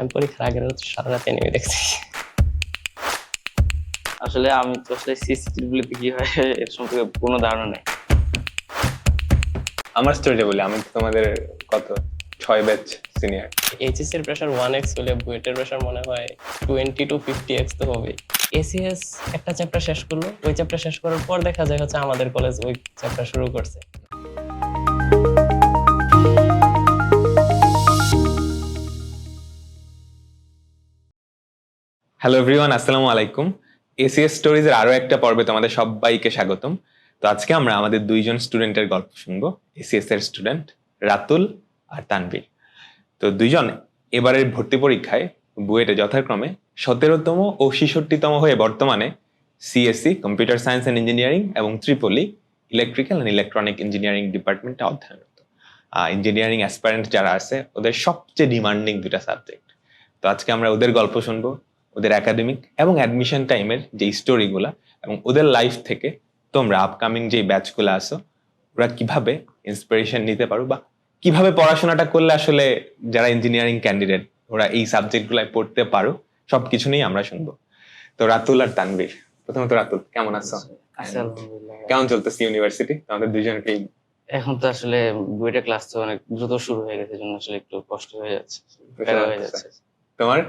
আমি পরীক্ষার আগের সারা রাত এনিমে দেখছি আসলে আমি তো আসলে সিসিটিভিতে কি হয় এর সম্পর্কে কোনো ধারণা নেই। আমার স্টোরিটা বলি আমি তো তোমাদের কত? ছয় ব্যাচ সিনিয়র এইচএস এর প্রেসার ওয়ান এক্স হলে বুয়েটের প্রেশার মনে হয় টোয়েন্টি টু ফিফটি এক্স তো হবে এসিএস একটা চ্যাপ্টার শেষ করল ওই চ্যাপ্টার শেষ করার পর দেখা যায় হচ্ছে আমাদের কলেজ ওই চ্যাপ্টার শুরু করছে। হ্যালো এভরিওয়ান আসসালামু আলাইকুম এসিএস স্টোরিজের আরও একটা পর্বে তোমাদের সবাইকে স্বাগতম। তো আজকে আমরা আমাদের দুইজন স্টুডেন্টের গল্প শুনব। এসিএস এর স্টুডেন্ট রাতুল আর তানভীর। তো দুইজন এবারের ভর্তি পরীক্ষায় বুয়েটে যথাক্রমে সতেরোতম ও ছেষট্টিতম হয়ে বর্তমানে CSC computer science and engineering এবং triple E electrical and electronic engineering ডিপার্টমেন্টে অধ্যয়নরত। ইঞ্জিনিয়ারিং অ্যাসপারেন্ট যারা আছে, ওদের সবচেয়ে ডিমান্ডিং দুটা সাবজেক্ট তো আজকে আমরা ওদের গল্প শুনব। ওদের একাডেমিক এবং অ্যাডমিশন টাইমের যে স্টোরিগুলা এবং ওদের লাইফ থেকে তোমরা আপকামিং যে ব্যাচগুলো আসো ওরা কীভাবে ইন্সপিরেশন নিতে পারো বা কীভাবে পড়াশোনাটা করলে আসলে যারা ইঞ্জিনিয়ারিং ক্যান্ডিডেট ওরা এই সাবজেক্টগুলাই পড়তে পারো সবকিছু নিয়েই আমরা শুনব। তো রাতুল আর তানভীর প্রথমত রাতুল কেমন আছো? কেমন চলতেছে ইউনিভার্সিটি তোমাদের দুজনকেই এখন তো আসলে বুয়েটের ক্লাস তো অনেক দ্রুত শুরু হয়ে গেছে জন্য আসলে একটু কষ্ট হয়ে যাচ্ছে হয়ে যাচ্ছে। তোমার?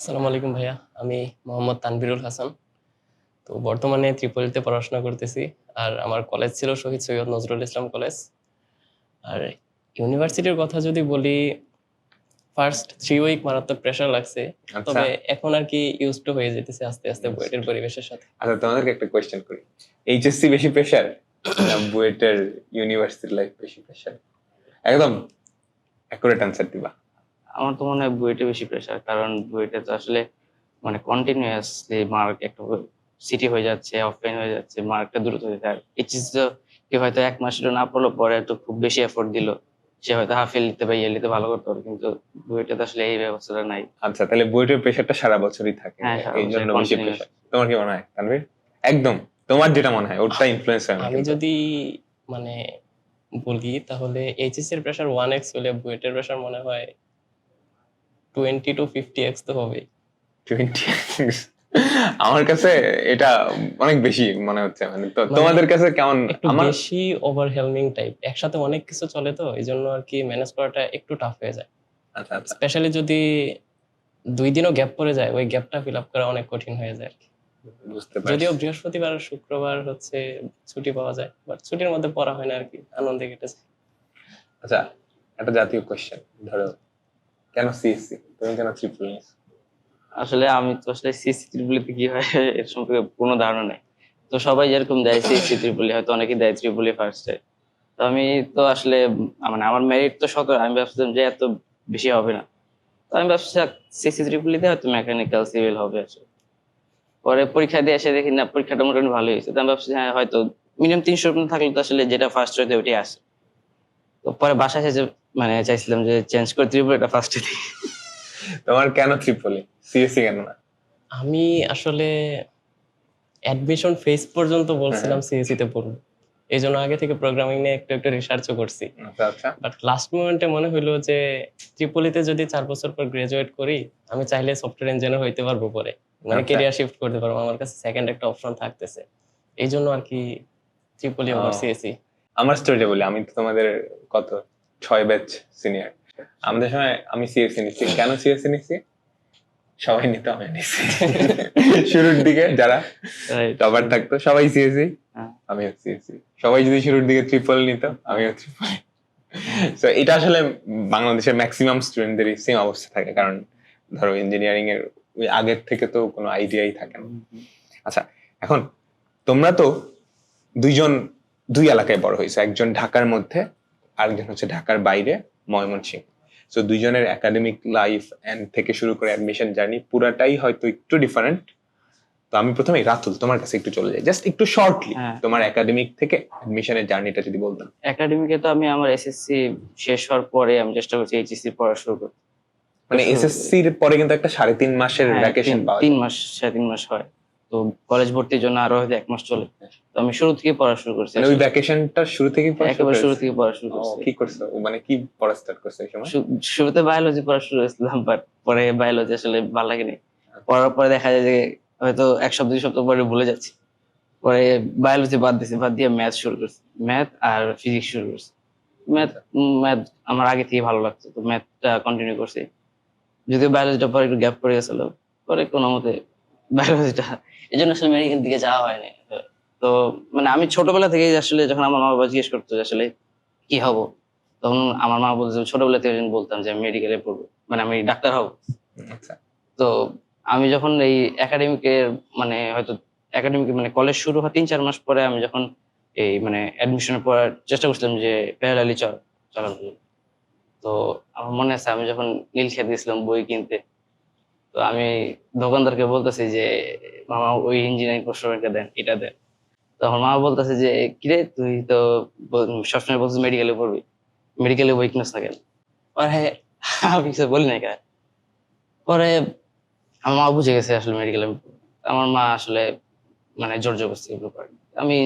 আসসালামু আলাইকুম ভাইয়া। আমি মোহাম্মদ তানবিরুল হাসান। তো বর্তমানে ত্রিপলিতে পড়াশোনা করতেছি আর আমার কলেজ ছিল শহীদ সৈয়দ নজরুল ইসলাম কলেজ। আর ইউনিভার্সিটির কথা যদি বলি ফার্স্ট থ্রি উইক মারাত্মক প্রেশার লাগছে। আচ্ছা। তবে এখন আর কি ইউজ টু হয়ে যেতেছে আস্তে আস্তে বুয়েটের পরিবেশের সাথে। আচ্ছা তোমাদেরকে একটা কোয়েশ্চেন করি। এইচএসসি বেশি প্রেশার না বুয়েটের ইউনিভার্সিটি লাইফ বেশি প্রেশার একদম অ্যাকুরেট আনসার দিবা। আমার তো মনে হয় বুয়েটে বেশি প্রেশার কারণ বুয়েটে তো আসলে মানে কন্টিনিউয়াসলি মার্ক একটা সিটি হয়ে যাচ্ছে অফলাইন হয়ে যাচ্ছে মার্কটা দ্রুত হয়ে যায়। এইচএস তো কেউ হয়তো এক মাস না পড়ল পরে তো খুব বেশি এফোর্ট দিল। সে হয়তো হাফ নিতে বা ইয়ে নিতে ভালো করতে পারে কিন্তু বুয়েটে তো আসলে এই ব্যবস্থাটা নাই। আচ্ছা তাহলে বুয়েটের প্রেশারটা সারা বছরই থাকে। হ্যাঁ, এই জন্য বেশি প্রেশার তোমার কি মনে হয় তানভীর? একদম। তোমার যেটা মনে হয় ওটা ইনফ্লুয়েন্স হয় আমি যদি মানে বলি তাহলে এইচএস এর প্রেশার ওয়ান এক্স হলে বুয়েটের প্রেশার মনে হয় টোয়েন্টি টু ফিফটি এক্স তো হবে টোয়েন্টি আমার কাছে এটা অনেক বেশি মনে হচ্ছে মানে মানে তোমাদের কাছে কেমন? আমার বেশি ওভারহেলমিং টাইপ একসাথে অনেক কিছু চলে তো এই জন্য আর কি ম্যানেজ করাটা একটু টাফ হয়ে যায়। আচ্ছা আচ্ছা। স্পেশালি যদি দুই দিনও গ্যাপ পড়ে যায় ওই গ্যাপটা ফিল আপ করা অনেক কঠিন হয়ে যায় আর কি। যদিও বৃহস্পতিবার আর শুক্রবার হচ্ছে ছুটি পাওয়া যায় বাট ছুটির মধ্যে পড়া হয় না আর কি আনন্দে কেটেছে আচ্ছা একটা জাতীয় কোশ্চেন ধরো কেন সিএসসি তুমি কেন ট্রিপল আসলে আমি তো আসলে সিসিটিভিতে কি হয়, এর সম্পর্কে কোনো ধারণা তো সবাই যেরকম দেয় সিসি ত্রিপুলি হয়তো অনেকেই দেয় ফার্স্টে তো আমি তো আসলে মানে আমার মেরিট তো আমি ভাবছিলাম যে এত বেশি হবে না। তো আমি ভাবছি সিসি ত্রিপুলিতে হয়তো মেকানিক্যাল সিভিল হবে আসলে। পরে পরীক্ষা দিয়ে এসে দেখি, না, পরীক্ষাটা মোটামুটি ভালো হয়েছে। তো আমি ভাবছি হ্যাঁ হয়তো মিনিমাম তিনশো থাকলে তো আসলে যেটা ফার্স্ট হইতে ওইটাই আসে। তো পরে বাসায় এসে মানে চাইছিলাম যে চেঞ্জ করে ত্রিপুলিটা ফার্স্টে দিই তোমার কেন ট্রিপলি সিএসসি কেন না? আমি আসলে অ্যাডমিশন ফেজ পর্যন্ত বলছিলাম সিএসসি তে পড়ব এই জন্য আগে থেকে প্রোগ্রামিং নিয়ে একটু একটু রিসার্চও করছি। আচ্ছা আচ্ছা। বাট লাস্ট মোমেন্টে মনে হইল যে ত্রিপলিতে যদি চার বছর পর গ্রাজুয়েট করি আমি চাইলে সফটওয়্যার ইঞ্জিনিয়ার হইতে পারব পরে। মানে আচ্ছা। কেরিয়ার শিফট করতে পারব। আমার কাছে সেকেন্ড একটা অপশন থাকতেছে। এই জন্য আর কি ত্রিপলি ওভার ও। সিএসসি আমার স্টোরিটা বলি আমি তো তোমাদের কত? ছয় ব্যাচ সিনিয়র আমাদের সময় আমি সিএসসি নিচ্ছি। কেন সিএসসি নিচ্ছি? সবাই নিত আমি নিচ্ছি শুরুর দিকে যারা টপার থাকতো সবাই সিএসসি হ্যাঁ। আমি সিএসসি সবাই যদি শুরুর দিকে ট্রিপল নিত আমিও ট্রিপল তো এটা আসলে বাংলাদেশের ম্যাক্সিমাম স্টুডেন্টদেরই সেম অবস্থা থাকে। কারণ ধরো ইঞ্জিনিয়ারিং এর ওই আগের থেকে তো কোনো আইডিয়াই থাকে না। আচ্ছা এখন তোমরা তো দুইজন দুই এলাকায় বড় হয়েছে। একজন ঢাকার মধ্যে আরেকজন হচ্ছে ঢাকার বাইরে ময়মনসিংহ। তো দুইজনের একাডেমিক লাইফ এন্ড থেকে শুরু করে অ্যাডমিশন জার্নি পুরাটাই হয়তো একটু ডিফারেন্ট তো আমি প্রথমে রাতুল তোমার কাছে একটু চলে যাই। জাস্ট একটু শর্টলি হ্যাঁ। তোমার একাডেমিক থেকে অ্যাডমিশনের জার্নিটা যদি বলতাম একাডেমিকে তো আমি আমার এসএসসি শেষ হওয়ার পরে আমি চেষ্টা করছি এইচএসসি পড়া শুরু করতে। মানে এসএসসি এসএসসির পরে কিন্তু একটা সাড়ে তিন মাসের ভ্যাকেশন পাওয়া তিন মাস সাড়ে তিন মাস হয়। তো কলেজ ভর্তির জন্য আরও হয়তো এক মাস চলে। আমি শুরু থেকে পড়া শুরু করছি মানে ওই ভ্যাকেশনটা শুরু থেকে পড়া একেবারে শুরু থেকে পড়া শুরু করছি। কি করছ? মানে কি পড়া স্টার্ট করছ এই সময়? শুরুতে বায়োলজি পড়া শুরু করেছিলাম বাট পরে বায়োলজি আসলে ভালো লাগেনি। পড়ার পরে দেখা যায় যে হয়তো এক সপ্তাহ দুই সপ্তাহ পরে ভুলে যাচ্ছি। পরে বায়োলজি বাদ দিছি বাদ দিয়ে ম্যাথ শুরু করছি। ম্যাথ আর ফিজিক্স শুরু করছি। ম্যাথ ম্যাথ আমার আগে থেকে ভালো লাগতো তো ম্যাথটা কন্টিনিউ করছি। যদিও বায়োলজিটা পরে একটু গ্যাপ পড়ে গেছিল পরে কোনো মতে বায়োলজিটা এই জন্য আসলে মেডিকেল দিকে যাওয়া হয়নি। তো মানে আমি ছোটবেলা থেকেই আসলে যখন আমার মা বাবা জিজ্ঞেস করতো যে আসলে কি হব তখন আমার মা বলতো ছোটবেলা থেকে বলতাম যে আমি মেডিকেলে পড়ব মানে আমি ডাক্তার হব। আচ্ছা। তো আমি যখন এই একাডেমিকের মানে হয়তো একাডেমিক মানে কলেজ শুরু হয় তিন চার মাস পরে আমি যখন এই মানে অ্যাডমিশনের পড়ার চেষ্টা করছিলাম যে প্যারালালি চল চলার। তো আমার মনে আছে আমি যখন নীল খেতে গেছিলাম বই কিনতে তো আমি দোকানদারকে বলতেছি যে মামা ওই ইঞ্জিনিয়ারিং কোর্সটা দেন এটা দেন। তো আমার মা বলতেছে যে কিরে তুই তো সবসময় বলছিস মেডিকেলে পড়বি। মেডিকেলে উইকনেস কিনিস না। কেন পরে আমি কিছু বলি না কেন? পরে আমার মা বুঝে গেছে আসলে মেডিকেলে আমার মা আসলে মানে জোর জবরদস্তি এগুলো করে। আমি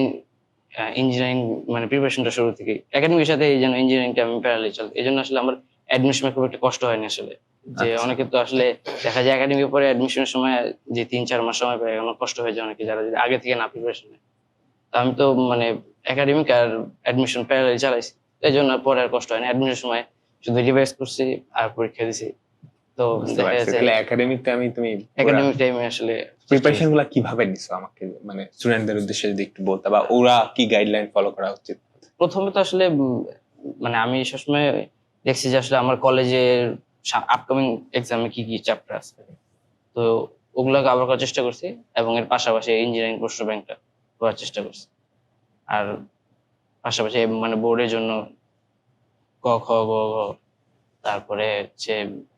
ইঞ্জিনিয়ারিং মানে প্রিপারেশনটা শুরু থেকে একাডেমির সাথে এই জন্য ইঞ্জিনিয়ারিংটা আমি প্যারালি চল এই জন্য আসলে আমার অ্যাডমিশনে খুব একটা কষ্ট হয়নি আসলে। যে আচ্ছা। অনেকে তো আসলে দেখা যায় একাডেমি পরে অ্যাডমিশনের সময় যে তিন চার মাস সময় পায় আমার কষ্ট হয়ে যায় অনেকে যারা যদি আগে থেকে না প্রিপারেশন নেয়। আমি তো মানে একাডেমিক আর অ্যাডমিশন প্যারালি চালাইছি। এই জন্য পরে আর কষ্ট হয়নি অ্যাডমিশনের সময় শুধু রিভাইজ করছি আর পরীক্ষা দিছি। তো একাডেমিক আমি তুমি একাডেমিক টাইমে আসলে প্রিপারেশনগুলা কীভাবে নিছো আমাকে? মানে স্টুডেন্টদের উদ্দেশ্যে যদি একটু বলতে বা ওরা কি গাইডলাইন ফলো করা উচিত? প্রথমে তো আসলে মানে আমি সবসময় দেখছি যে আসলে আমার কলেজের আপকামিং এক্সামে কি কি চ্যাপ্টার আছে। তো ওগুলো কভার করার চেষ্টা করছি এবং এর পাশাপাশি ইঞ্জিনিয়ারিং প্রশ্ন ব্যাংকটা করার চেষ্টা করছি। আর পাশাপাশি মানে বোর্ডের জন্য ক খ গ ঘ তারপরে হচ্ছে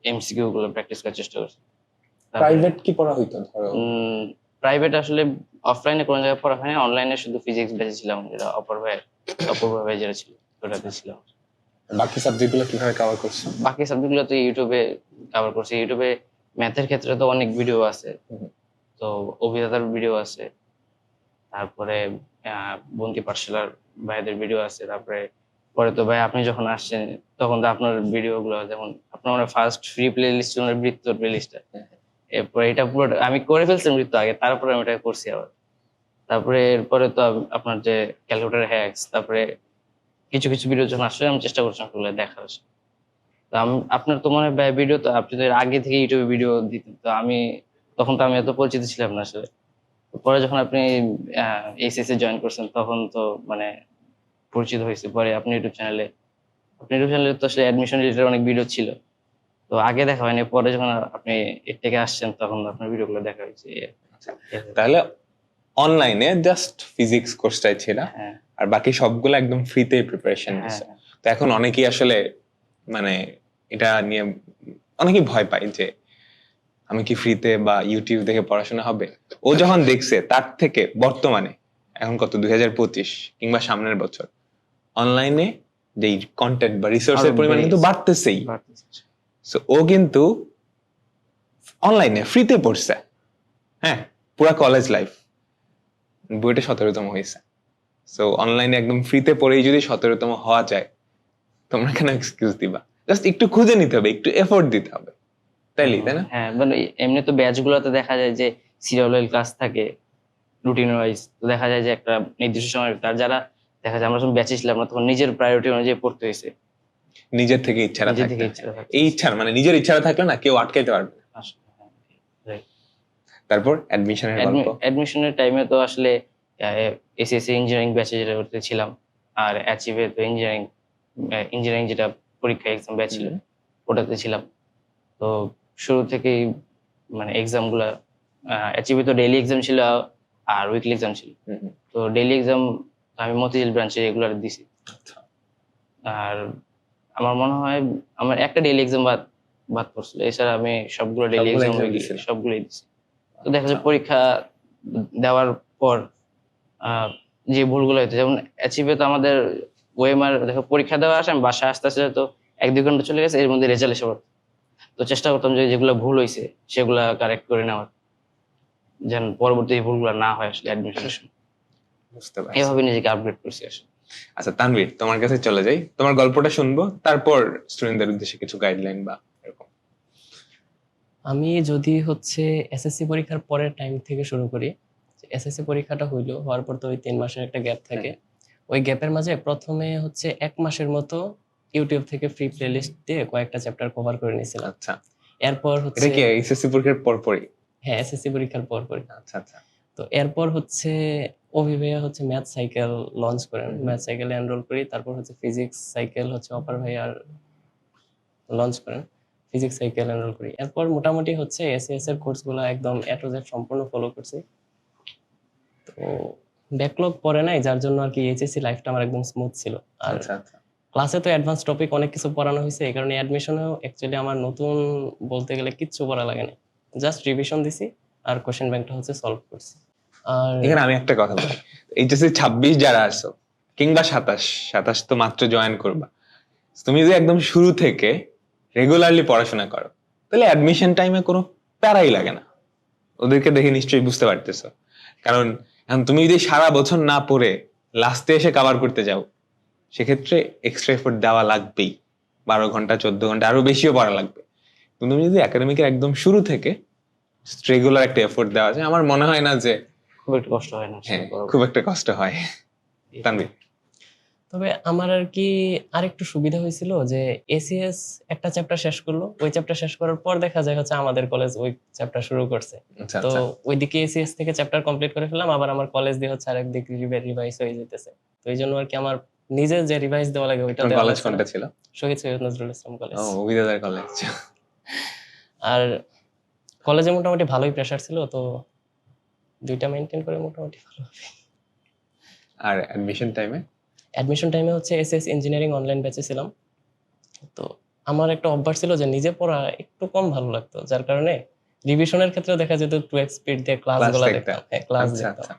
এমসিকিউ গুলো প্র্যাকটিস করার চেষ্টা করছি। প্রাইভেট কি পড়া হইতো? ধরো প্রাইভেট আসলে অফলাইনে কোনো জায়গায় পড়া হয়নি অনলাইনে শুধু ফিজিক্স বেঁচে ছিলাম যেটা অপর ভাইয়ের অপর ভাই যেটা ছিল ওটাতে ছিলাম। বাকি সাবজেক্টগুলো কীভাবে কভার করছ? বাকি সাবজেক্টগুলো তো ইউটিউবে কভার করছি। ইউটিউবে ম্যাথের ক্ষেত্রে তো অনেক ভিডিও আছে। তো অভিজ্ঞতার ভিডিও আছে। তারপরে আহ, বন্তি পাঠশালার ভাইদের ভিডিও আছে তারপরে পরে তো ভাই আপনি যখন আসছেন তখন তো আপনার ভিডিও গুলো যেমন আপনার ফার্স্ট ফ্রি প্লে লিস্ট ছিল বৃত্তর প্লে লিস্টটা এরপরে এটা পুরো আমি করে ফেলছি বৃত্ত আগে তারপরে আমি এটা করছি আবার। তারপরে এরপরে তো আপনার যে ক্যালকুলেটার হ্যাকস তারপরে কিছু কিছু ভিডিও যখন আসলে আমি চেষ্টা করছিলাম ওগুলো দেখার। আসলে। তো আমি আপনার তো মনে হয় ভিডিও তো আপনি তো আগে থেকে ইউটিউবে ভিডিও দিতেন তো আমি তখন তো আমি এত পরিচিত ছিলাম না আসলে। পরে যখন আপনি এইচএস এ জয়েন করছেন তখন তো মানে পরিচিত হয়েছে। পরে আপনি ইউটিউব চ্যানেলে আপনি ইউটিউব চ্যানেলে তো আসলে অ্যাডমিশন রিলেটেড অনেক ভিডিও ছিল। তো আগে দেখা হয়নি পরে যখন আপনি এর থেকে আসছেন তখন আপনার ভিডিওগুলো দেখা হয়েছে। তাহলে অনলাইনে জাস্ট ফিজিক্স কোর্সটাই ছিল হ্যাঁ। আর বাকি সবগুলো একদম ফ্রিতে প্রিপারেশন হ্যাঁ। তো এখন অনেকেই আসলে মানে এটা নিয়ে অনেকেই ভয় পায় যে আমি কি ফ্রিতে বা ইউটিউব দেখে পড়াশোনা হবে? ও যখন দেখছে তার থেকে বর্তমানে এখন কত? দুই হাজার পঁচিশ কিংবা সামনের বছর অনলাইনে যে কন্টেন্ট বা রিসোর্সের পরিমাণ কিন্তু বাড়তেছেই। সো ও কিন্তু অনলাইনে ফ্রিতে পড়ছে। হ্যাঁ পুরা কলেজ লাইফ বইটা সতেরোতম হয়েছে। সো অনলাইনে একদম ফ্রিতে পড়েই যদি সতেরোতম হওয়া যায় তোমরা কেন এক্সকিউজ দিবা? জাস্ট একটু খুঁজে নিতে হবে একটু এফোর্ট দিতে হবে। তাইলে তাই না? হ্যাঁ মানে এমনি তো ব্যাচ গুলোতে দেখা যায় যে সিরিয়াল ক্লাস থাকে রুটিন ওয়াইজ দেখা যায় যে একটা নির্দিষ্ট সময় তার যারা দেখা যায় আমরা যখন ব্যাচে ছিলাম তখন নিজের প্রায়োরিটি অনুযায়ী পড়তে হয়েছে। নিজের থেকে ইচ্ছাটা নিজের থেকে ইচ্ছা এই ইচ্ছা মানে নিজের ইচ্ছাটা থাকলে না কেউ আটকাইতে পারবে না। তারপর অ্যাডমিশনের গল্প। অ্যাডমিশনের টাইমে তো আসলে এসএসসি ইঞ্জিনিয়ারিং ব্যাচে যেটা করতে ছিলাম আর অ্যাচিভে তো ইঞ্জিনিয়ারিং ইঞ্জিনিয়ারিং যেটা পরীক্ষা এক্সাম ব্যাচ ছিল ওটাতে ছিলাম। তো শুরু থেকেই মানে এক্সামগুলা অ্যাচিভে তো ডেইলি এক্সাম ছিল আর উইকলি এক্সাম ছিল। তো ডেইলি এক্সাম আমি মতিঝিল ব্রাঞ্চে রেগুলার দিছি আচ্ছা। আর আমার মনে হয় আমার একটা ডেইলি এক্সাম বাদ বাদ পড়ছিল এছাড়া আমি সবগুলো ডেইলি এক্সাম? সবগুলোই দিছি তো দেখা যায় পরীক্ষা দেওয়ার পর আহ, যে ভুলগুলো হইতো যেমন অ্যাচিভে তো আমাদের ওয়েমার দেখো পরীক্ষা দেওয়া আসে আমি বাসায় আসতে আসতে তো এক দুই ঘণ্টা চলে গেছে এর মধ্যে রেজাল্ট এসে পড়তো। তো চেষ্টা করতাম যে যেগুলো ভুল হয়েছে সেগুলা কারেক্ট করে নেওয়ার যেন পরবর্তী ভুলগুলো না হয় আসলে অ্যাডমিশনের সময়। বুঝতে পারছি। এভাবে নিজেকে আপগ্রেড করছি আসলে। আচ্ছা তানভীর তোমার কাছে চলে যাই। তোমার গল্পটা শুনব তারপর স্টুডেন্টদের উদ্দেশ্যে কিছু গাইডলাইন বা এরকম। আমি যদি হচ্ছে এসএসসি পরীক্ষার পরের টাইম থেকে শুরু করি এসএসসি পরীক্ষাটা হইল হওয়ার পর তো ওই তিন মাসের একটা গ্যাপ থাকে। ওই গ্যাপের মাঝে প্রথমে হচ্ছে এক মাসের মতো ইউটিউব থেকে ফ্রি প্লেলিস্ট দিয়ে কয়েকটা চ্যাপ্টার কভার করে নিয়েছিলাম। আচ্ছা। এরপর হচ্ছে এটা কি এইচএসসি পরীক্ষার পর পরই হ্যাঁ এসএসসি পরীক্ষার পর পরই আচ্ছা আচ্ছা। তো এরপর হচ্ছে অভিভাইয়া হচ্ছে ম্যাথ সাইকেল লঞ্চ করেন। ম্যাথ সাইকেলে এনরোল করি তারপর হচ্ছে ফিজিক্স সাইকেল হচ্ছে অপার ভাইয়ার লঞ্চ করেন। ফিজিক্স সাইকেল এনরোল করি। এরপর মোটামুটি হচ্ছে এসএস এর কোর্সগুলো একদম এ টু জেড সম্পূর্ণ ফলো করছি। তো ব্যাকলগ পড়ে নাই যার জন্য আর কি এইচএসসি লাইফটা আমার একদম স্মুথ ছিল। আর আচ্ছা আচ্ছা। ক্লাসে তো অ্যাডভান্স টপিক অনেক কিছু পড়ানো হয়েছে, এই কারণে অ্যাডমিশনেও অ্যাকচুয়ালি আমার নতুন বলতে গেলে কিচ্ছু পড়া লাগে না জাস্ট রিভিশন দিছি আর কোশ্চেন ব্যাংকটা হচ্ছে সলভ করছি। আর এখানে আমি একটা কথা বলি। এইচএসসি ছাব্বিশ যারা আছো, কিংবা সাতাশ সাতাশ তো মাত্র জয়েন করবা। তুমি যদি একদম শুরু থেকে রেগুলারলি পড়াশোনা করো, তাহলে অ্যাডমিশন টাইমে কোনো প্যারাই লাগে না। ওদেরকে দেখে নিশ্চয়ই বুঝতে পারতেছো। কারণ এখন তুমি যদি সারা বছর না পড়ে লাস্টে এসে কাভার করতে যাও সেক্ষেত্রে এক্সট্রা এফোর্ট দেওয়া লাগবেই। বারো ঘণ্টা চোদ্দ ঘণ্টা আরও বেশিও পড়া লাগবে। কিন্তু তুমি যদি একাডেমিকের একদম শুরু থেকে রেগুলার একটা এফোর্ট দেওয়া যায় আমার মনে হয় না যে খুব একটা কষ্ট হয় না হ্যাঁ খুব একটা কষ্ট হয়। তানভীর? তবে আমার আর কি আরেকটু সুবিধা হয়েছিল যে এসিএস একটা চ্যাপ্টার শেষ করল ওই চ্যাপ্টার শেষ করার পর দেখা যায় হচ্ছে আমাদের কলেজ ওই চ্যাপ্টার শুরু করছে। আচ্ছা তো আচ্ছা। ওইদিকে এসিএস থেকে চ্যাপ্টার কমপ্লিট করে ফেললাম আবার আমার কলেজ দিয়ে হচ্ছে আরেকদিক রিভাইজ হয়ে যেতেছে। তো এই জন্য আর কি আমার নিজের যে রিভাইজ দেওয়া লাগে ওইটা কলেজ কোনটা ছিল? শহীদ সৈয়দ নজরুল ইসলাম কলেজ ও অভিদাদার কলেজ আর কলেজে মোটামুটি ভালোই প্রেশার ছিল তো দুইটা মেনটেন করে মোটামুটি ভালো আর অ্যাডমিশন টাইমে অ্যাডমিশন টাইমে হচ্ছে এসএস ইঞ্জিনিয়ারিং অনলাইন ব্যাচে ছিলাম। তো আমার একটা অভ্যাস ছিল যে নিজে পড়া একটু কম ভালো লাগতো যার কারণে রিভিশনের ক্ষেত্রে দেখা যেত টু এক্স স্পিড দিয়ে ক্লাসগুলো দেখতাম। দেখতাম। হ্যাঁ ক্লাস আচ্ছা দেখতাম। আচ্ছা।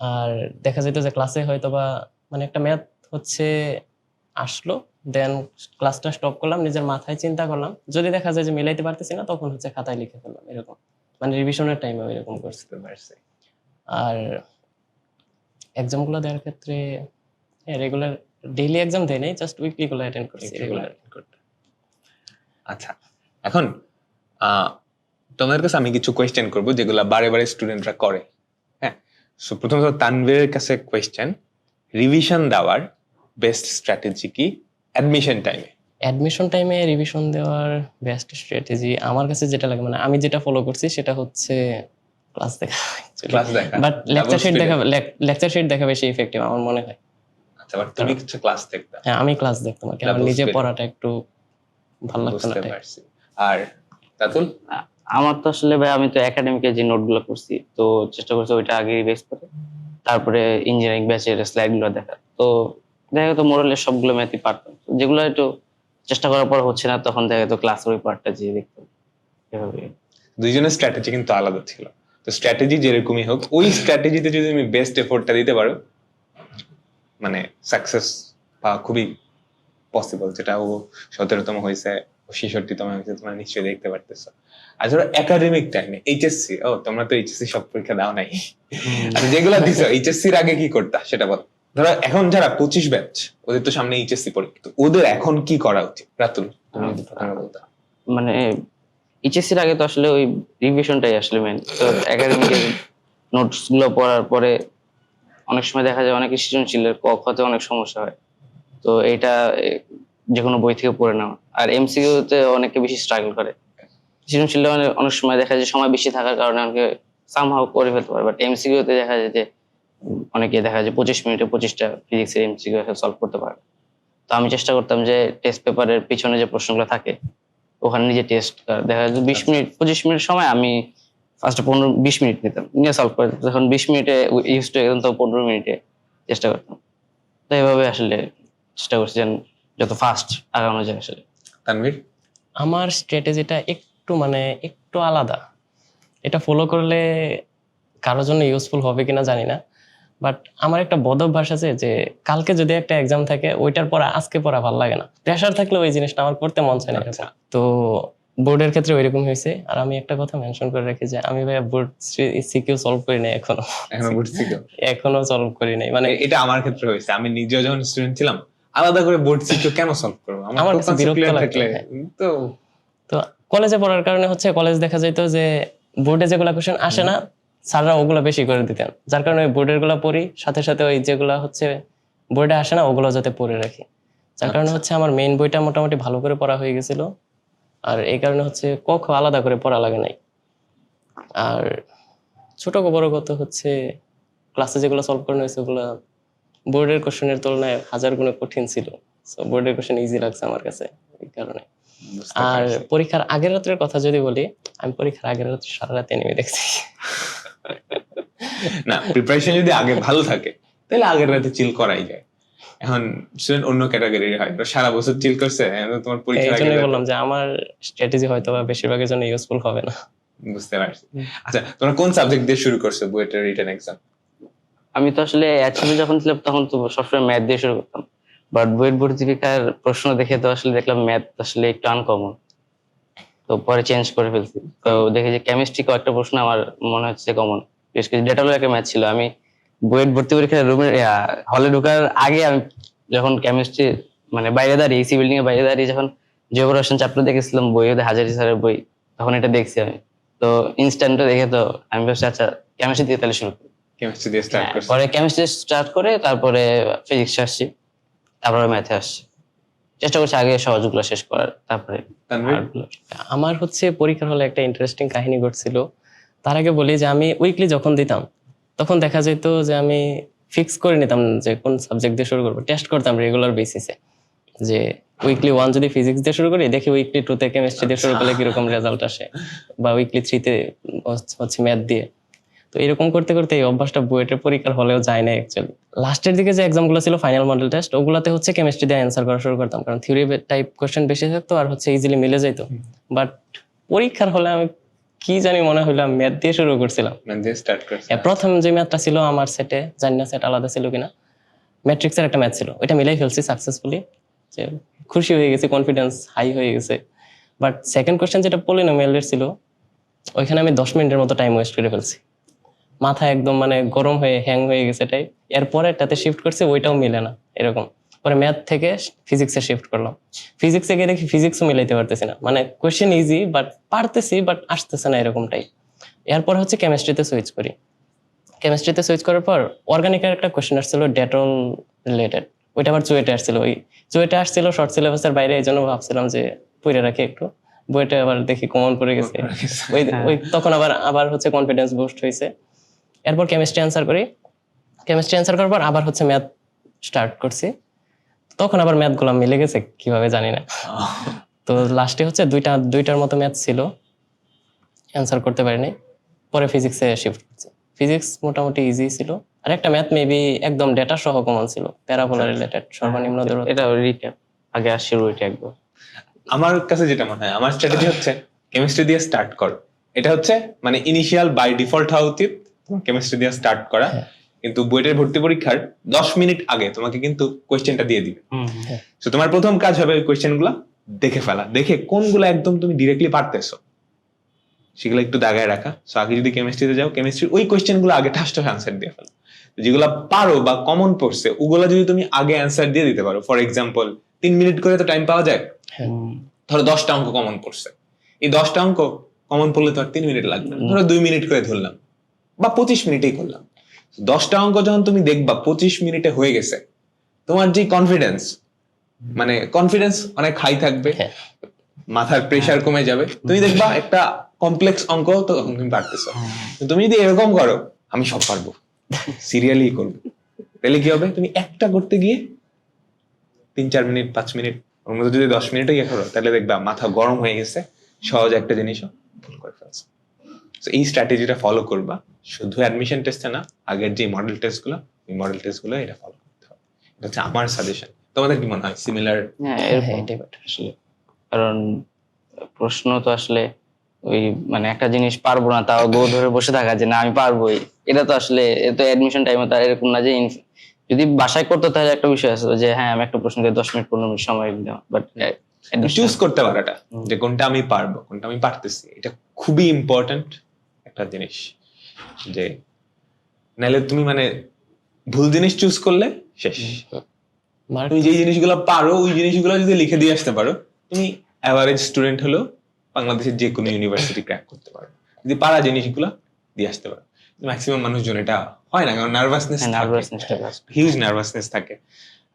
আর দেখা যেত যে ক্লাসে হয়তো বা মানে একটা ম্যাথ হচ্ছে আসলো দেন ক্লাসটা স্টপ করলাম নিজের মাথায় চিন্তা করলাম। যদি দেখা যায় যে মিলাইতে পারতেছি না তখন হচ্ছে খাতায় লিখে ফেললাম এরকম। মানে রিভিশনের টাইমে এরকম করছি। আর এক্সামগুলো দেওয়ার ক্ষেত্রে হ্যাঁ রেগুলার ডেইলি এক্সাম দেয় নাই জাস্ট উইকলি গুলো অ্যাটেন্ড করছি রেগুলার আচ্ছা এখন তোমাদের কাছে আমি কিছু কোয়েশ্চেন করব যেগুলো বারে বারে স্টুডেন্টরা করে হ্যাঁ? সো প্রথমত তানভীরের কাছে কোয়েশ্চেন রিভিশন দেওয়ার বেস্ট স্ট্র্যাটেজি কি? অ্যাডমিশন টাইমে অ্যাডমিশন টাইমে রিভিশন দেওয়ার বেস্ট স্ট্র্যাটেজি আমার কাছে যেটা লাগে মানে আমি যেটা ফলো করছি সেটা হচ্ছে ক্লাস দেখা। ক্লাস দেখা। But lecture sheet. দেখা লেকচার শিট দেখা বেশি ইফেক্টিভ আমার মনে হয়। আচ্ছা বাট তুমি কিছু ক্লাস দেখতে? হ্যাঁ আমি ক্লাস দেখতাম আর আমার নিজে পড়াটা একটু ভালো লাগতো না আর তাতুল আমার তো আসলে ভাই আমি তো একাডেমিকে যে নোটগুলো করছি তো চেষ্টা করছি ওইটা আগে রিভাইজ করে। তারপরে ইঞ্জিনিয়ারিং ব্যাচের স্লাইডগুলো দেখা তো দেখা তো মোরালের সবগুলো ম্যাথই পারতাম যেগুলো একটু চেষ্টা করার পর হচ্ছে না তখন দেখা তো ক্লাসের ওই পার্টটা যে দেখতাম এভাবে। দুইজনের স্ট্র্যাটেজি কিন্তু আলাদা ছিল। তো স্ট্র্যাটেজি যেরকমই হোক ওই স্ট্র্যাটেজিতে যদি তুমি বেস্ট এফোর্টটা দিতে পারো মানে সাকসেস পাওয়া খুবই পসিবল যেটা ও সতেরোতম হয়েছে ও ছেষট্টিতম হয়েছে তোমরা নিশ্চয়ই দেখতে পারতেছো। আর ধরো একাডেমিক টাইমে এইচএসসি ও তোমরা তো এইচএসসি সব পরীক্ষা দাও নাই। যেগুলো দিছো এইচএসসির আগে কি করতা সেটা বল। ধরো এখন যারা পঁচিশ ব্যাচ ওদের তো সামনে এইচএসসি পরীক্ষা তো ওদের এখন কি করা উচিত? রাতুল মানে এইচএসসির আগে তো আসলে ওই রিভিশনটাই আসলে মেন তো একাডেমিকের নোটসগুলো পড়ার পরে অনেক সময় দেখা যায় অনেক সৃজনশীলের ক খতে অনেক সমস্যা হয়। তো এটা যে কোনো বই থেকে পড়ে নেওয়া আর এমসিকিউ তে অনেকে বেশি স্ট্রাগল করে। সৃজনশীল অনেক অনেক সময় দেখা যায় সময় বেশি থাকার কারণে অনেকে সামহাও করে ফেলতে পারে বাট এমসিকিউ তে দেখা যায় যে অনেকে দেখা যায় পঁচিশ মিনিটে পঁচিশটা ফিজিক্সের এমসিকিউ সলভ করতে পারে। তো আমি চেষ্টা করতাম যে টেস্ট পেপারের পিছনে যে প্রশ্নগুলো থাকে ওখানে নিজে টেস্ট দেখা যায় বিশ আচ্ছা। মিনিট পঁচিশ মিনিট সময় আমি ফার্স্টে পনেরো বিশ মিনিট নিতাম। নিয়ে সলভ করে। তখন বিশ মিনিটে ইউজ টু একদম তো পনেরো মিনিটে চেষ্টা করতাম। তো এইভাবে আসলে চেষ্টা করছি যেন যত ফাস্ট আগানো যায় আসলে। তানভীর? আমার স্ট্র্যাটেজিটা একটু মানে একটু আলাদা। এটা ফলো করলে কারোর জন্য ইউজফুল হবে কিনা জানি না। বাট আমার একটা বদ অভ্যাস আছে যে কালকে যদি একটা এক্সাম থাকে ওইটার পরে আজকে পড়া ভালো লাগে না। প্রেশার থাকলে ওই জিনিসটা আমার করতে মন চায় না আচ্ছা। তো বোর্ডের ক্ষেত্রে ওইরকম হয়েছে। আর আমি একটা কথা মেনশন করে রাখি যে আমি ভাইয়া বোর্ড সিকিউ সলভ করি নাই এখনও। এখনও সলভ করি নাই। মানে এটা আমার ক্ষেত্রে হয়েছে। আমি নিজেও যখন স্টুডেন্ট ছিলাম আলাদা করে বোর্ড সিকিউ কেন সলভ করব? আমার কাছে বিরক্ত হ্যাঁ। তো তো কলেজে পড়ার কারণে হচ্ছে কলেজ দেখা যাইতো যে বোর্ডে যেগুলো কোশ্চেন আসে না স্যাররা ওগুলো বেশি করে দিতেন। যার কারণে ওই বোর্ডেরগুলা পড়ি সাথে সাথে ওই যেগুলা হচ্ছে বোর্ডে আসে না ওগুলো যাতে পড়ে রাখি। যার কারণে আচ্ছা। হচ্ছে আমার মেইন বইটা মোটামুটি ভালো করে পড়া হয়ে গেছিল। আর এই কারণে হচ্ছে ক খ আলাদা করে পড়া লাগে নাই। আর ছোট বড় কত হচ্ছে ক্লাসে যেগুলো সলভ করানো হয়েছে ওগুলো বোর্ডের কোশ্চেনের তুলনায় হাজার গুণে কঠিন ছিল। সো বোর্ডের কোশ্চেন ইজি লাগছে আমার কাছে এই কারণে। আর পরীক্ষার আগের রাতের কথা যদি বলি আমি পরীক্ষার আগের রাত্রে সারা রাত এনিমে দেখছি। না প্রিপারেশন যদি আগে ভালো থাকে তাহলে আগের রাতে চিল করাই যায়। এখন স্টুডেন্ট অন্য ক্যাটাগরির হয় সারা বছর চিল করছে তোমার এই জন্যই আগে বললাম যে আমার স্ট্র্যাটেজি হয়তো বা বেশিরভাগের জন্য ইউজফুল হবে না। বুঝতে পারছি। আচ্ছা তোমরা কোন সাবজেক্ট দিয়ে শুরু করছ বুয়েটের রিটেন এক্সাম আমি তো আসলে একসাথে যখন ছিলাম তখন তো সবসময় ম্যাথ দিয়ে শুরু করতাম। বাট বইয়ের ভর্তি পরীক্ষার প্রশ্ন দেখে তো আসলে দেখলাম ম্যাথ আসলে একটু আনকমন তো পরে চেঞ্জ করে ফেলছি। তো দেখি যে কেমিস্ট্রি কয়েকটা প্রশ্ন আমার মনে হচ্ছে কমন বিশেষ করে ডেটা একটা ম্যাথ ছিল। আমি বইয়ের ভর্তি পরীক্ষার রুমে হলে ঢোকার আগে আমি যখন কেমিস্ট্রি মানে বাইরে দাঁড়িয়ে এসি বিল্ডিং এর বাইরে দাঁড়িয়ে যখন জিওগ্রাফি চ্যাপ্টার দেখেছিলাম বই ওদের হাজারি স্যারের বই তখন এটা দেখছি আমি। তো ইনস্ট্যান্টে দেখে তো আমি ভাবছি আচ্ছা কেমিস্ট্রি দিয়ে তাহলে শুরু করি। কেমিস্ট্রি দিয়ে স্টার্ট হ্যাঁ, পরে কেমিস্ট্রি স্টার্ট করে তারপরে ফিজিক্স আসছি। তারপরে ম্যাথে আসছি। চেষ্টা করছি আগে সহজগুলো শেষ করার তারপরে আমার হচ্ছে পরীক্ষার হলে একটা ইন্টারেস্টিং কাহিনী ঘটছিল। তার আগে বলি যে আমি উইকলি যখন দিতাম তখন দেখা যেত যে আমি ফিক্স করে নিতাম যে কোন সাবজেক্ট দিয়ে শুরু করব। টেস্ট করতাম রেগুলার বেসিসে যে উইকলি ওয়ান যদি ফিজিক্স দিয়ে শুরু করি দেখি উইকলি টুতে কেমিস্ট্রি দিয়ে শুরু করলে কীরকম রেজাল্ট আসে। বা উইকলি থ্রিতে হচ্ছে ম্যাথ দিয়ে। তো এরকম করতে করতে এই অভ্যাসটা বুয়েটের পরীক্ষার হলেও যায় না অ্যাকচুয়ালি লাস্টের দিকে যে এক্সামগুলো ছিল ফাইনাল মডেল টেস্ট ওগুলাতে হচ্ছে কেমিস্ট্রি দিয়ে অ্যান্সার করা শুরু করতাম। কারণ থিওরি টাইপ কোশ্চেন বেশি থাকতো আর হচ্ছে ইজিলি মিলে যেত বাট পরীক্ষার হলে আমি কি জানি মনে হইল ম্যাথ দিয়ে শুরু করছিলাম। প্রথম যে ম্যাথটা ছিল আমার সেটে জানি না সেট আলাদা ছিল কিনা ম্যাট্রিক্সের একটা ম্যাথ ছিল। ওইটা মিলাই ফেলছি সাকসেসফুলি যে খুশি হয়ে গেছি কনফিডেন্স হাই হয়ে গেছে। বাট সেকেন্ড কোয়েশ্চেন যেটা পলিনোমিয়ালের ছিল ওইখানে আমি দশ মিনিটের মতো টাইম ওয়েস্ট করে ফেলছি। মাথা একদম মানে গরম হয়ে হ্যাং হয়ে গেছে টাইপ এরপরে এটাতে শিফট করছে ওইটাও মিলে না এরকম। পরে ম্যাথ থেকে ফিজিক্সে শিফট করলাম। ফিজিক্সে গিয়ে দেখি ফিজিক্সও মিলাইতে পারতেছি না। মানে কোয়েশ্চেন ইজি বাট পারতেছি বাট আসতেছে না এরকম টাইপ এরপর হচ্ছে কেমিস্ট্রিতে সুইচ করি। কেমিস্ট্রিতে সুইচ করার পর অর্গানিকের একটা কোয়েশ্চেন আসছিল ডেটল রিলেটেড ওইটা আবার চুয়েটে আসছিল ওই চুয়েটে আসছিল শর্ট সিলেবাসের বাইরে এই জন্য ভাবছিলাম যে পড়ে রাখি একটু। বইটা আবার দেখি কমন পড়ে গেছে। ওই ওই তখন আবার আবার হচ্ছে কনফিডেন্স বুস্ট হয়েছে এরপর কেমিস্ট্রি অ্যান্সার করি। কেমিস্ট্রি অ্যান্সার করার পর আবার হচ্ছে ম্যাথ স্টার্ট করছি। তখন আবার ম্যাথ ম্যাথগুলো মিলে গেছে কীভাবে জানি না। তো লাস্টে হচ্ছে দুইটা দুইটার মতো ম্যাথ ছিল। অ্যান্সার করতে পারিনি। পরে ফিজিক্সে শিফট করছি। ফিজিক্স মোটামুটি ইজি ছিল। আর একটা ম্যাথ মেবি একদম ডেটা সহ কমন ছিল প্যারাবোলা রিলেটেড সর্বনিম্ন দূরত্ব। এটা রিক্যাপ আগে আসছি ওইটা একবার। আমার কাছে যেটা মনে হয় আমার স্ট্র্যাটেজি হচ্ছে কেমিস্ট্রি দিয়ে স্টার্ট কর। এটা হচ্ছে মানে ইনিশিয়াল বাই ডিফল্ট হওয়া উচিত কেমিস্ট্রি দিয়ে স্টার্ট করা। হ্যাঁ। কিন্তু বুয়েটের ভর্তি পরীক্ষার দশ মিনিট আগে তোমাকে কিন্তু কোয়েশ্চেনটা দিয়ে দিবে। হ্যাঁ। তো তোমার প্রথম কাজ হবে ওই কোয়েশ্চেনগুলা দেখে ফেলা। দেখে কোনগুলো একদম তুমি ডিরেক্টলি পারতেছো। সেগুলো একটু দাগায় রাখা। সো আগে যদি কেমিস্ট্রিতে যাও কেমিস্ট্রি ওই কোয়েশ্চেনগুলো আগে ঠাস ঠাস আনসার দিয়ে ফেলো। যেগুলো পারো বা কমন পড়ছে ওগুলা যদি তুমি আগে অ্যান্সার দিয়ে দিতে পারো। ফর এক্সাম্পল তিন মিনিট করে তো টাইম পাওয়া যায়। ধরো দশটা অঙ্ক কমন পড়ছে। এই দশটা অঙ্ক কমন পড়লে তো আর তিন মিনিট লাগবে ধরো দুই মিনিট করে ধরলাম। বা পঁচিশ মিনিটেই করলাম। দশটা অঙ্ক যখন তুমি দেখবা পঁচিশ মিনিটে হয়ে গেছে তোমার যে কনফিডেন্স মানে কনফিডেন্স অনেক হাই থাকবে হ্যাঁ। মাথার প্রেশার কমে যাবে। তুমি দেখবা একটা কমপ্লেক্স অঙ্ক তো তুমি পারতেছো। তুমি যদি এরকম করো আমি সব পারব। সিরিয়ালি করব। তাহলে কি হবে? তুমি একটা করতে গিয়ে তিন চার মিনিট পাঁচ মিনিট ওর মধ্যে যদি দশ মিনিটও ইয়ে করো তাহলে দেখবা মাথা গরম হয়ে গেছে সহজ একটা জিনিসও ভুল করে ফেলছো। এই স্ট্র্যাটেজিটা ফলো করবা। শুধু অ্যাডমিশন টেস্টে না আগের যে মডেল টেস্টগুলো ওই মডেল টেস্টগুলো এটা ফলো করতে হবে। এটা হচ্ছে আমার সাজেশন তোমাদের কি মনে হয়? সিমিলার হ্যাঁ হ্যাঁ, এটাই। আসলে। কারণ প্রশ্ন তো আসলে ওই মানে একটা জিনিস পারব না তাও গো ধরে বসে থাকা যে না আমি পারবোই। এটা তো আসলে এ তো অ্যাডমিশন টাইমে তার এরকম না যে যদি বাসায় করতে তাহলে একটা বিষয় আছে যে হ্যাঁ আমি একটা প্রশ্ন দিয়ে দশ মিনিট পনেরো মিনিট সময় দিলাম বাট Admission. চুজ করতে পারাটা যে কোনটা আমি পারব কোনটা আমি পারতেছি। এটা খুবই ইম্পর্ট্যান্ট একটা জিনিস। যে নাহলে তুমি মানে ভুল জিনিস চুজ করলে শেষ। তুমি যে জিনিসগুলো পারো ওই জিনিসগুলো যদি লিখে দিয়ে আসতে পারো তুমি অ্যাভারেজ স্টুডেন্ট হলেও বাংলাদেশের যে কোনো ইউনিভার্সিটি ক্র্যাক করতে পারো। যদি পারা জিনিসগুলো দিয়ে আসতে পারো। ম্যাক্সিমাম মানুষজন এটা হয় না কারণ নার্ভাসনেস হিউজ নার্ভাসনেস থাকে।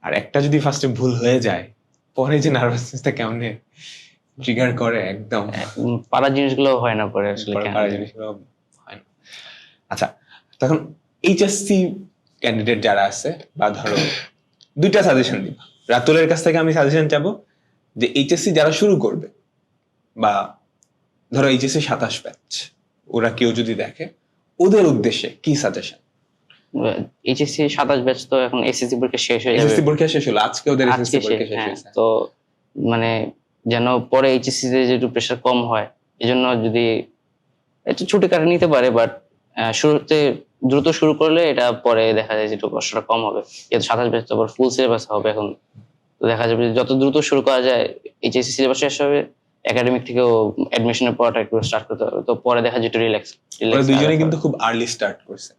আর একটা যদি ফার্স্টে ভুল হয়ে যায় পরে যে নার্ভাসনেসটা কেমনে ট্রিগার করে একদম। উম, পারা জিনিসগুলো হয় না পরে আসলে পারা জিনিসগুলো হয় আচ্ছা তখন এইচএসসি ক্যান্ডিডেট যারা আছে বা ধরো দুইটা সাজেশন দিবা রাতুলের কাছ থেকে আমি সাজেশন চাবো যে এইচএসসি যারা শুরু করবে বা ধরো এইচএসসি সাতাশ ব্যাচ ওরা কেউ যদি দেখে ওদের উদ্দেশ্যে কি সাজেশন এইচএসসি সাতাশ ব্যাচ তো এখন এসএসসি পরীক্ষা শেষ হয়ে যাবে। এসএসসি পরীক্ষা শেষ হলো আজকে ওদের এসএসসি পরীক্ষা শেষ, হ্যাঁ। হয়েছে। তো মানে যেন পরে এইচএসসি তে যে একটু প্রেশার কম হয় এজন্য যদি একটু ছুটি কাটা নিতে পারে বাট শুরুতে দ্রুত শুরু করলে এটা পরে দেখা যায় যে একটু কষ্টটা কম হবে। যেহেতু সাতাশ ব্যাচ তো আবার ফুল সিলেবাস হবে এখন। দেখা যাবে যত দ্রুত শুরু করা যায় এইচএসসি সিলেবাস শেষ হবে একাডেমিক থেকেও অ্যাডমিশনের পড়াটা একটু স্টার্ট করতে হবে। তো পরে দেখা যায় একটু রিল্যাক্স দুইজনেই কিন্তু খুব আর্লি স্টার্ট করছে।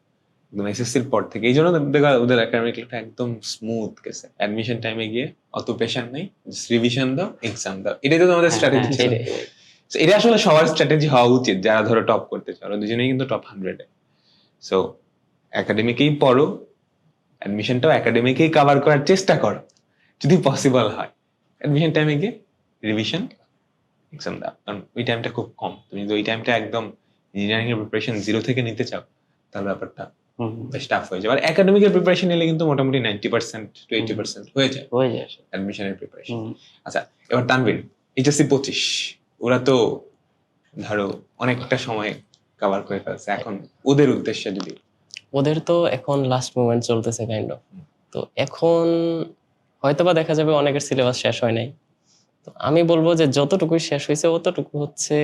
একদম এসএসসির পর থেকে। এই জন্য দেখা ওদের একাডেমিক লাইফটা একদম স্মুথ গেছে। অ্যাডমিশন টাইমে গিয়ে অত পেশার নেই। রিভিশন দাও এক্সাম দাও। এটাই তো তোমাদের স্ট্র্যাটেজি এটা আসলে সবার স্ট্র্যাটেজি হওয়া উচিত যারা ধরো টপ করতে চাও। দুজনেই কিন্তু টপ হান্ড্রেডে সো একাডেমিকেই পড়ো অ্যাডমিশনটাও একাডেমিকেই কভার করার চেষ্টা করো যদি পসিবল হয়। অ্যাডমিশন টাইমে গিয়ে রিভিশন এক্সাম দাও। কারণ ওই টাইমটা খুব কম। তুমি যদি ওই টাইমটা একদম ইঞ্জিনিয়ারিং এর প্রিপারেশন জিরো থেকে নিতে চাও তাহলে ব্যাপারটা বেশ টাফ হয়ে যাবে। আর একাডেমিকের প্রিপারেশন নিলে কিন্তু মোটামুটি ninety percent to eighty percent হয়ে যায়। হয়ে যায়। অ্যাডমিশনের প্রিপারেশন আচ্ছা এবার তানভীর এইচএসসি পঁচিশ। ওরা তো, ধরো, অনেকটা সময় কভার করে ফেলছে। এখন ওদের উদ্দেশ্যে যদি ওদের তো এখন লাস্ট মুভমেন্ট চলতেছে কাইন্ড অফ তো এখন হয়তোবা দেখা যাবে অনেকের সিলেবাস শেষ হয় নাই। তো আমি বলব যে যতটুকু শেষ হয়েছে, অতটুকু হচ্ছে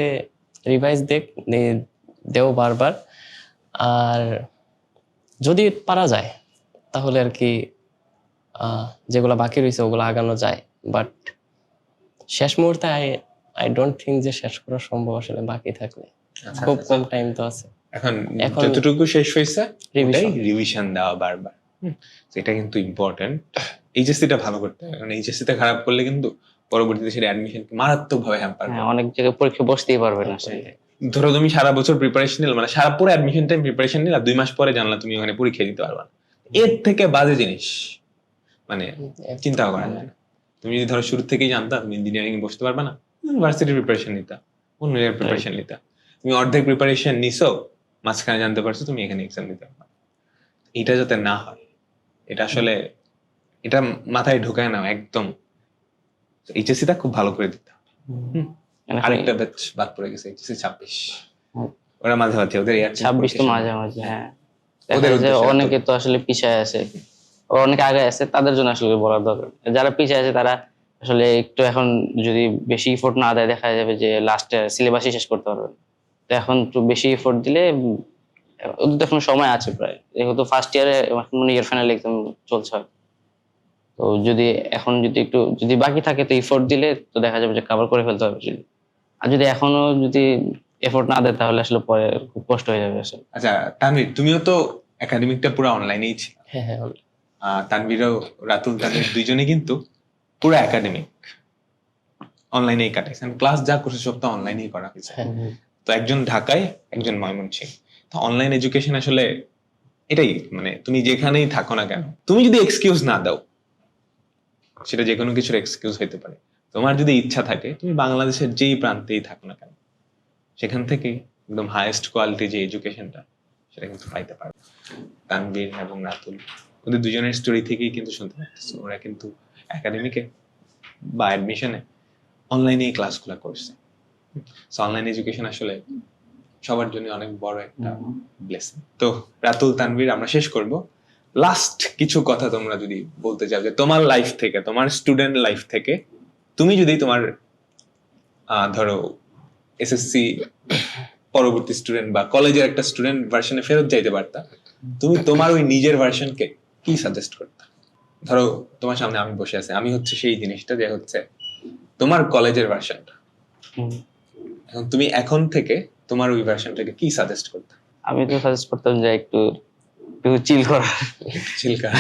রিভাইজ দেখ দেও বারবার। আর যদি পারা যায়, তাহলে আর কি যেগুলো বাকি রয়েছে, ওগুলো আগানো যায়। বাট শেষ মুহূর্তে আই ডোন্ট থিঙ্ক যে শেষ করা সম্ভব আসলে বাকি থাকলে। খুব কম টাইম তো আছে। এখন যতটুকু শেষ হয়েছে Revision. রিভিশন দেওয়া বারবার। এটা কিন্তু ইম্পর্টেন্ট এইচএসসিটা ভালো করতে হবে। কারণ এইচএসসিটা খারাপ করলে কিন্তু পরবর্তীতে সেটা অ্যাডমিশন মারাত্মক ভাবে হ্যাম্পার হ্যাঁ, অনেক জায়গায় পরীক্ষা বসতেই পারবে না ধরো তুমি সারা বছর প্রিপারেশন নিলে মানে সারা পুরো অ্যাডমিশন টাইম প্রিপারেশন নিলে দুই মাস পরে জানলা তুমি ওখানে পরীক্ষা দিতে পারবা না। এর থেকে বাজে জিনিস মানে চিন্তা করা যায় না। তুমি যদি ধরো শুরু থেকেই জানতা তুমি ইঞ্জিনিয়ারিং বসতে পারবে না। ইউনিভার্সিটির প্রিপারেশন নিতা অন্য জায়গায় প্রিপারেশন নিতা। তুমি অর্ধেক প্রিপারেশন নিছো মাঝখানে জানতে পারছ তুমি এখানে এক্সাম দিতে এটা যাতে না হয় এটা আসলে এটা মাথায় ঢোকায় না একদম। এইচএসসিটা খুব ভালো করে দিতে। হবে মানে আরেকটা ব্যাচ বাদ পড়ে গেছে এইচএসসি ছাব্বিশ। ওরা মাঝে মাঝে ওদের ছাব্বিশ তো মাঝে মাঝে হ্যাঁ। উদ্দেশ্যে অনেকে তো আসলে পিছায় আছে। অনেকে আগে আছে তাদের জন্য আসলে বলার দরকার। যারা পিছায় আছে তারা আসলে একটু এখন যদি বেশি ইফোর্ট না দেয় দেখা যাবে যে লাস্টে সিলেবাসই শেষ করতে পারবে না। তো এখন একটু বেশি ইফোর্ট দিলে ওদের তো এখন সময় আছে প্রায়। যেহেতু ফার্স্ট ইয়ারে মানে ইয়ার ফাইনাল এক্সাম চলছে তো যদি এখন যদি একটু যদি বাকি থাকে তো ইফোর্ট দিলে তো দেখা যাবে যে কভার করে ফেলতে হবে যদি আর যদি এখনও যদি এফোর্ট না দেয় তাহলে আসলে পরে খুব কষ্ট হয়ে যাবে আসলে। আচ্ছা তানভীর তুমিও তো একাডেমিকটা পুরো অনলাইনেই ছিল। হ্যাঁ হ্যাঁ তানভীরও রাতুল তানভীর দুইজনে কিন্তু পুরো একাডেমিক অনলাইনেই কাটাইছেন ক্লাস যা করছে সব তো অনলাইনেই করা হয়েছে। হ্যাঁ তো একজন ঢাকায় একজন ময়মনসিং তো অনলাইন এডুকেশন আসলে এটাই মানে তুমি যেখানেই থাকো না কেন তুমি যদি এক্সকিউজ না দাও সেটা যে কোনো কিছুর এক্সকিউজ হইতে পারে। তোমার যদি ইচ্ছা থাকে তুমি বাংলাদেশের যেই প্রান্তেই থাকো না কেন সেখান থেকে একদম হাইয়েস্ট কোয়ালিটি যে এডুকেশনটা সেটা কিন্তু পাইতে পারবে। তানবীর এবং রাতুল ওদের দুজনের স্টোরি থেকেই কিন্তু শুনতে পাচ্ছি। ওরা কিন্তু একাডেমিকে বা অ্যাডমিশনে অনলাইনেই ক্লাসগুলো করছে। অনলাইন এডুকেশন আসলে সবার জন্য অনেক বড় একটা ব্লেসিং তো রাতুল তানভীর আমরা শেষ করব। লাস্ট কিছু কথা তোমরা যদি বলতে চাও যে তোমার লাইফ থেকে তোমার স্টুডেন্ট লাইফ থেকে তুমি যদি তোমার ধরো এসএসসি পরবর্তী স্টুডেন্ট বা কলেজের একটা স্টুডেন্ট ভার্সনে ফেরত যাইতে পারতা তুমি তোমার ওই নিজের ভার্সনকে কি সাজেস্ট করতে? ধরো তোমার সামনে আমি বসে আছি আমি হচ্ছে সেই জিনিসটা যে হচ্ছে তোমার কলেজের ভার্সনটা এখন তুমি এখন থেকে তোমার ওই ভার্সনটাকে কি সাজেস্ট করতে? আমি তো সাজেস্ট করতাম যে একটু একটু চিল করার চিলকা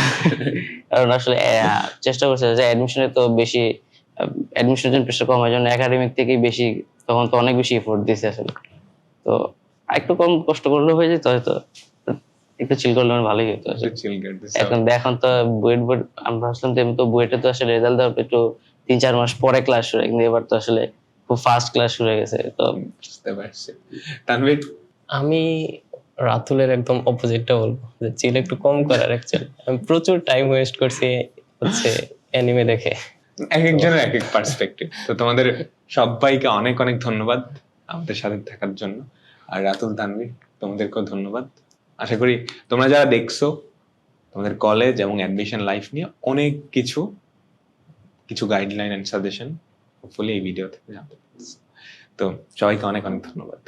কারণ আসলে চেষ্টা করছে যে অ্যাডমিশনে তো বেশি অ্যাডমিশনের জন্য প্রেশার কম হয় জন্য একাডেমিক থেকেই বেশি তখন তো অনেক বেশি এফোর্ট দিছে আসলে। তো একটু কম কষ্ট করলেও হয়ে যেত হয়তো। একটু চিল করলে ভালোই হতো এখন এখন তো বুয়েট বুয়েট আমি ভাবছিলাম যে তো বুয়েটে তো আসলে রেজাল্ট দেওয়ার একটু তিন চার মাস পরে ক্লাস শুরু কিন্তু এবার তো আসলে খুব ফাস্ট ক্লাস শুরু হয়ে গেছে তো বুঝতে পারছি। তানভীর? আমি রাতুলের একদম অপোজিটটা বলব যে চিল একটু কম করার অ্যাকচুয়ালি আমি প্রচুর টাইম ওয়েস্ট করছি হচ্ছে অ্যানিমে দেখে। এক একজনের এক এক পার্সপেক্টিভ তো তোমাদের সবাইকে অনেক অনেক ধন্যবাদ আমাদের সাথে থাকার জন্য। আর রাতুল তানভীর তোমাদেরকেও ধন্যবাদ। আশা করি তোমরা যারা দেখছ, তোমাদের কলেজ এবং অ্যাডমিশন লাইফ নিয়ে অনেক কিছু কিছু গাইডলাইন অ্যান্ড সাজেশন হোপফুলি এই ভিডিও থেকে জানতে তো সবাইকে অনেক অনেক ধন্যবাদ।